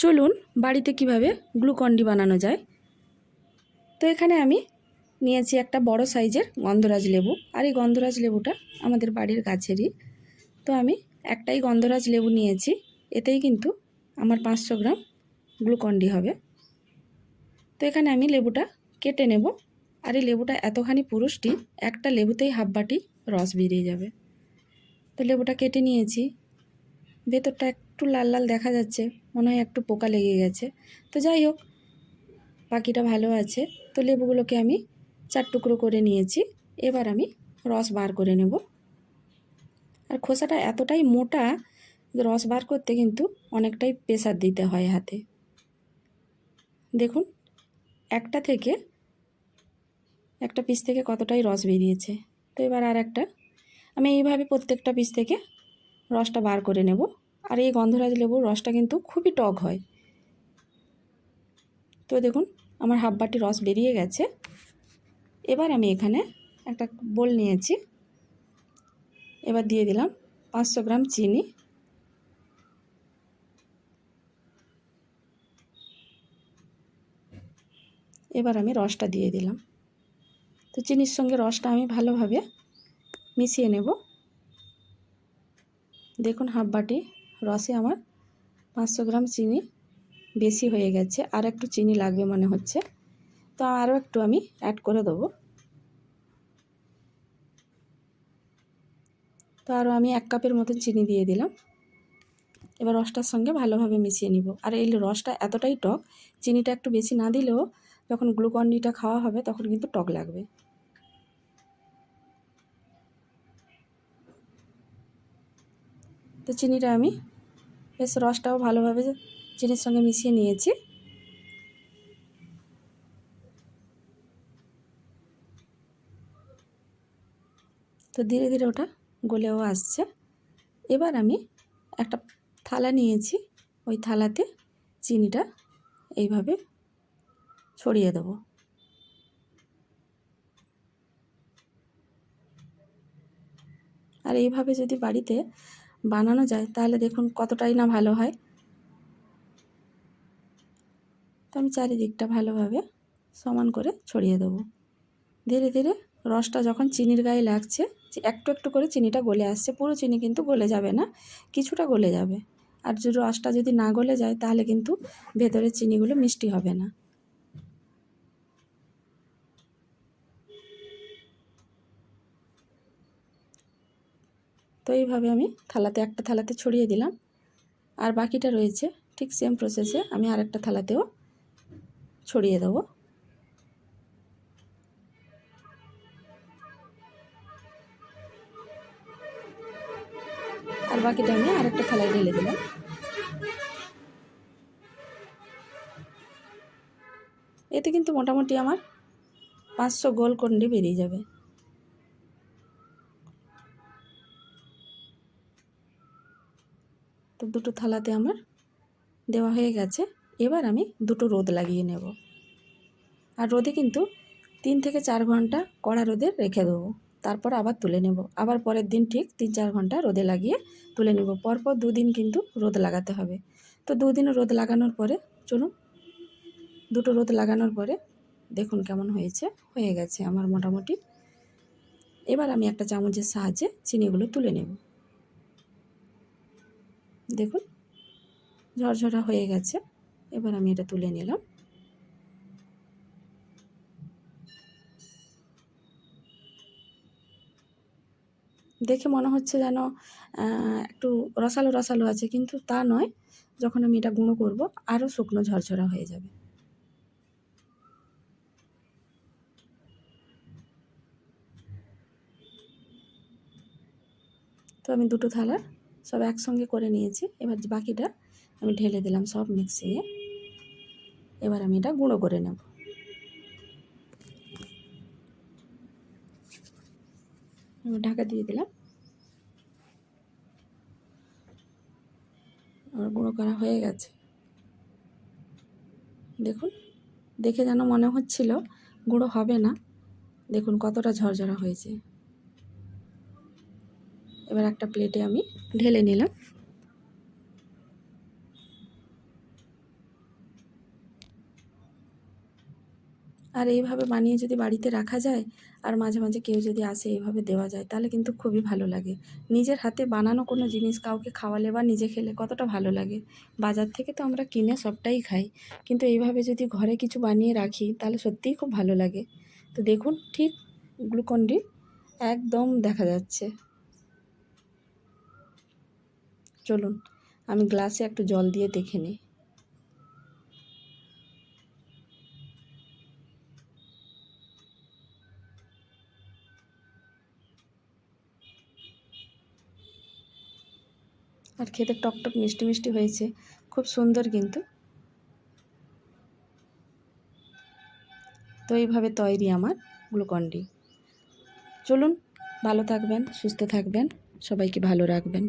চলুন বাড়িতে কীভাবে গ্লুকন্ডি বানানো যায়? তো এখানে আমি নিয়েছি একটা বড় সাইজের গন্ধরাজ লেবু, আর এই গন্ধরাজ লেবুটা আমাদের বাড়ির গাছেরই। তো আমি একটাই গন্ধরাজ লেবু নিয়েছি, এতেই কিন্তু আমার পাঁচশো গ্রাম গ্লুকন্ডি হবে। তো এখানে আমি লেবুটা কেটে নেব, আর এই লেবুটা এতখানি পুরুষটি একটা লেবুতেই হাফ বাটি রস বেরিয়ে যাবে। তো লেবুটা কেটে নিয়েছি ভেতরটা একটু লাল লাল দেখা যাচ্ছে, মনে হয় একটু পোকা লেগে গেছে। তো যাই হোক, পাখিটা ভালো আছে। তো লেবুগুলোকে আমি চার টুকরো করে নিয়েছি। এবার আমি রস বার করে নেব। আর খোসাটা এতটাই মোটা রস বার করতে কিন্তু অনেকটাই প্রেসার দিতে হয় হাতে। দেখুন, একটা থেকে একটা পিস থেকে কতটাই রস বেরিয়েছে। তো এবার আর একটা আমি এইভাবে প্রত্যেকটা পিস থেকে রসটা বার করে নেব। আর এই গন্ধরাজ লেবুর রসটা কিন্তু খুবই টক হয়। তো দেখুন, আমার হাফ বাটি রস বেরিয়ে গেছে। এবার আমি এখানে একটা বোল নিয়েছি। এবার দিয়ে দিলাম পাঁচশো গ্রাম চিনি। এবার আমি রসটা দিয়ে দিলাম। তো চিনির সঙ্গে রসটা আমি ভালোভাবে মিশিয়ে নেব। দেখুন হাফ বাটি রসে আমার পাঁচশো গ্রাম চিনি বেশি হয়ে গেছে, আর একটু চিনি লাগবে মনে হচ্ছে। তো আরও একটু আমি অ্যাড করে দেবো। তো আরও আমি এক কাপের মতো চিনি দিয়ে দিলাম। এবার রসটার সঙ্গে ভালোভাবে মিশিয়ে নিব। আর এই রসটা এতটাই টক, চিনিটা একটু বেশি না দিলেও যখন গ্লুকন্ডিটা খাওয়া হবে তখন কিন্তু টক লাগবে। তো চিনিটা আমি বেশ রসটাও ভালোভাবে চিনির সঙ্গে মিশিয়ে নিয়েছি। তো ধীরে ধীরে ওটা গলেও আসছে। এবার আমি একটা থালা নিয়েছি, ওই থালাতে চিনিটা এইভাবে ছড়িয়ে দেবো। আর এইভাবে যদি বাড়িতে বানানো যায়, তাহলে দেখুন কতটাই না ভালো হয়। তো আমি চারিদিকটা ভালোভাবে সমান করে ছড়িয়ে দেবো। ধীরে ধীরে রসটা যখন চিনির গায়ে লাগছে একটু একটু করে চিনিটা গলে আসছে, পুরো চিনি কিন্তু গলে যাবে না, কিছুটা গলে যাবে। আর যদি রসটা যদি না গলে যায়, তাহলে কিন্তু ভেতরের চিনিগুলো মিষ্টি হবে না। তো এইভাবে আমি থালাতে, একটা থালাতে ছড়িয়ে দিলাম। আর বাকিটা রয়েছে ঠিক সেম প্রসেসে আমি আরেকটা থালাতেও ছড়িয়ে দেবো। আর বাকিটা আমি আরেকটা থালায় ঢেলে দিলাম। এতে কিন্তু মোটামুটি আমার পাঁচশো গোল কন্ডি বেরিয়ে যাবে। দুটো থালাতে আমার দেওয়া হয়ে গেছে। এবার আমি দুটো রোদ লাগিয়ে নেব। আর রোদে কিন্তু তিন থেকে চার ঘণ্টা কড়া রোদে রেখে দেবো। তারপর আবার তুলে নেব। আবার পরের দিন ঠিক তিন চার ঘণ্টা রোদে লাগিয়ে তুলে নেব। পরপর দুদিন কিন্তু রোদ লাগাতে হবে। তো দুদিন রোদ লাগানোর পরে চলুন, দুটো রোদ লাগানোর পরে দেখুন কেমন হয়েছে। হয়ে গেছে আমার মোটামুটি। এবার আমি একটা চামচের সাহায্যে চিনিগুলো তুলে নেব। দেখুন, ঝরঝরা হয়ে গেছে। এবার আমি এটা তুলে নিলাম। দেখে মনে হচ্ছে যেন একটু রসালো রসালো আছে, কিন্তু তা নয়। যখন আমি এটা গুঁড়ো করব আরও শুকনো ঝরঝরা হয়ে যাবে। তো আমি দুটো থালা সব একসঙ্গে করে নিয়েছি। এবার বাকিটা আমি ঢেলে দিলাম সব মিক্সিয়ে। এবার আমি এটা গুঁড়ো করে নেব। ঢাকা দিয়ে দিলাম। আমার গুঁড়ো করা হয়ে গেছে। দেখুন, দেখে যেন মনে হচ্ছিল গুঁড়ো হবে না। দেখুন কতটা ঝরঝরা হয়েছে। এবার একটা প্লেটে আমি ঢেলে নিলাম। আর এইভাবে বানিয়ে যদি বাড়িতে রাখা যায়, আর মাঝে মাঝে কেউ যদি আসে এইভাবে দেওয়া যায়, তাহলে কিন্তু খুবই ভালো লাগে। নিজের হাতে বানানো কোনো জিনিস কাউকে খাওয়ালে বা নিজে খেলে কতটা ভালো লাগে। বাজার থেকে তো আমরা কিনে সবটাই খাই। কিন্তু এইভাবে যদি ঘরে কিছু বানিয়ে রাখি, তাহলে সত্যিই খুব ভালো লাগে। তো দেখুন, ঠিক গ্লুকন্ডি একদম দেখা যাচ্ছে। চলুন, আমি গ্লাসে একটু জল দিয়ে দেখে নিই। আর খেতে টকটক মিষ্টি মিষ্টি হয়েছে, খুব সুন্দর কিন্তু। তো এইভাবে তৈরি আমার গ্লুকন্ডি চলুন, ভালো থাকবেন, সুস্থ থাকবেন, সবাইকে ভালো রাখবেন।